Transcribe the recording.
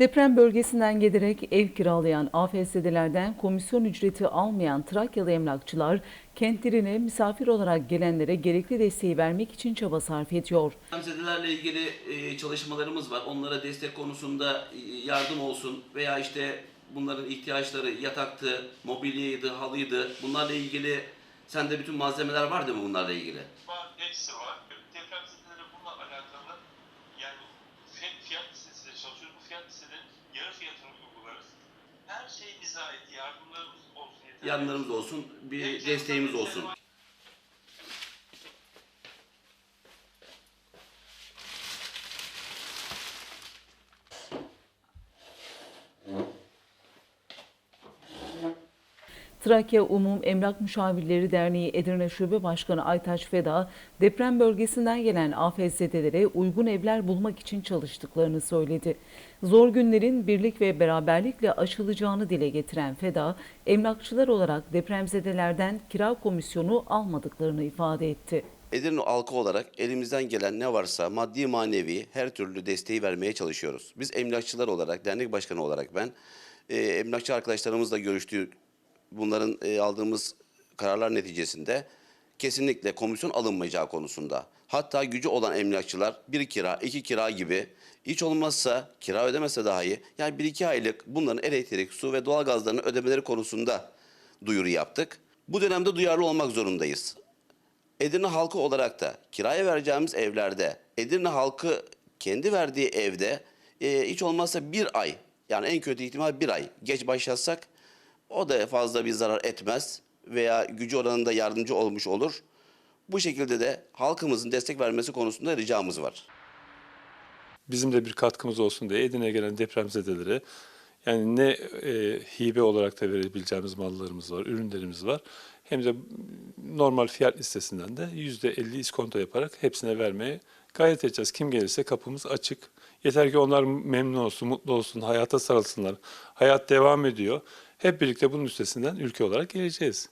Deprem bölgesinden gelerek ev kiralayan AFS'delerden komisyon ücreti almayan Trakyalı emlakçılar kentlerine misafir olarak gelenlere gerekli desteği vermek için çaba sarf ediyor. Depremzedelerle ilgili e, çalışmalarımız var. Onlara destek konusunda e, yardım olsun veya işte bunların ihtiyaçları yataktı, mobilyaydı, halıydı. Bunlarla ilgili sende bütün malzemeler var değil mi bunlarla ilgili? var, hepsi var. Depremzedelere bununla alakalı yani fiyat, fiyat listesiyle çalışıyoruz. Bu fiyat listelerinin yarı fiyatını uygularız. Her şey bize ait. Yardımlarımız olsun yeter. Yardımlarımız olsun, bir desteğimiz olsun. Trakya Umum Emlak Müşavirleri Derneği Edirne Şube Başkanı Aytaç Feda, deprem bölgesinden gelen AFS'delere uygun evler bulmak için çalıştıklarını söyledi. Zor günlerin birlik ve beraberlikle aşılacağını dile getiren Feda, emlakçılar olarak depremzedelerden kira komisyonu almadıklarını ifade etti. Edirne halkı olarak elimizden gelen ne varsa maddi manevi her türlü desteği vermeye çalışıyoruz. Biz emlakçılar olarak, dernek başkanı olarak ben e, emlakçı arkadaşlarımızla görüştük. Bunların e, aldığımız kararlar neticesinde kesinlikle komisyon alınmayacağı konusunda. Hatta gücü olan emlakçılar bir kira, iki kira gibi hiç olmazsa kira ödemese dahi yani bir iki aylık bunların elektrik, su ve doğalgazlarını ödemeleri konusunda duyuru yaptık. Bu dönemde duyarlı olmak zorundayız. Edirne halkı olarak da kiraya vereceğimiz evlerde Edirne halkı kendi verdiği evde e, hiç olmazsa bir ay yani en kötü ihtimal bir ay geç başlatsak o da fazla bir zarar etmez veya gücü oranında yardımcı olmuş olur. Bu şekilde de halkımızın destek vermesi konusunda ricamız var. bizim de bir katkımız olsun diye Edirne'ye gelen depremzedelere yani ne e, hibe olarak da verebileceğimiz mallarımız var, ürünlerimiz var. Hem de normal fiyat listesinden de %50 iskonto yaparak hepsine vermeye gayret edeceğiz. Kim gelirse kapımız açık. Yeter ki onlar memnun olsun, mutlu olsun, hayata sarılsınlar. Hayat devam ediyor. Hep birlikte bunun üstesinden ülke olarak geleceğiz.